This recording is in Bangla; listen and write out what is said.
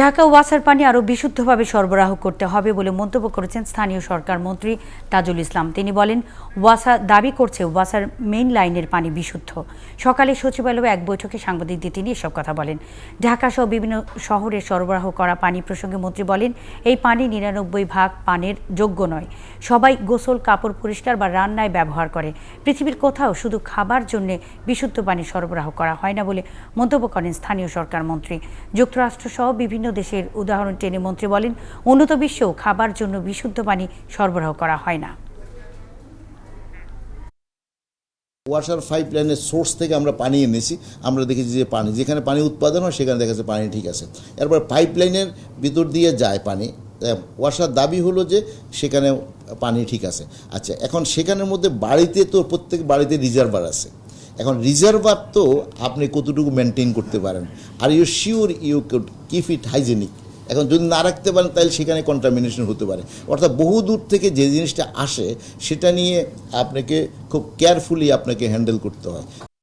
ঢাকা ওয়াসার পানি আরও বিশুদ্ধভাবে সরবরাহ করতে হবে বলে মন্তব্য করেছেন স্থানীয় সরকার মন্ত্রী তাজুল ইসলাম। তিনি বলেন, ওয়াসা দাবি করছে ওয়াসার মেইন লাইনের পানি বিশুদ্ধ। সকালে সচিবালয়ে এক বৈঠকে সাংবাদিকদের তিনি এসব কথা বলেন। ঢাকা সহ বিভিন্ন শহরে সরবরাহ করা পানি প্রসঙ্গে মন্ত্রী বলেন, এই পানি নিরানব্বই ভাগ পানের যোগ্য নয়। সবাই গোসল, কাপড় পরিষ্কার বা রান্নায় ব্যবহার করে। পৃথিবীর কোথাও শুধু খাবার জন্য বিশুদ্ধ পানি সরবরাহ করা হয় না বলে মন্তব্য করেন স্থানীয় সরকার মন্ত্রী। যুক্তরাষ্ট্রসহ বিভিন্ন দেশের উদাহরণ টেনে মন্ত্রী বলেন উন্নত বিশ্বেও খাবার জন্য বিশুদ্ধ পানি সরবরাহ করা হয় না। ওয়াসার পাইপ লাইনের সোর্স থেকে আমরা পানি এনেছি। আমরা দেখেছি যে পানি যেখানে পানি উৎপাদন হয় সেখানে দেখা পানি ঠিক আছে। এরপর পাইপ লাইনের ভিতর দিয়ে যায় পানি। আহ, ওয়াসার দাবি হলো যে সেখানে পানি ঠিক আছে। আচ্ছা এখন সেখানের মধ্যে বাড়িতে তো প্রত্যেক বাড়িতে রিজার্ভার আছে। এখন রিজার্ভার তো আপনি কতটুকু মেনটেন করতে পারেন। Are you sure you could keep it hygienic এখন যদি না রাখতে পারেন, তাহলে সেখানে কন্টামিনেশন হতে পারে। অর্থাৎ বহু দূর থেকে যে জিনিসটা আসে, সেটা নিয়ে আপনাকে খুব কেয়ারফুলি আপনাকে হ্যান্ডেল করতে হয়।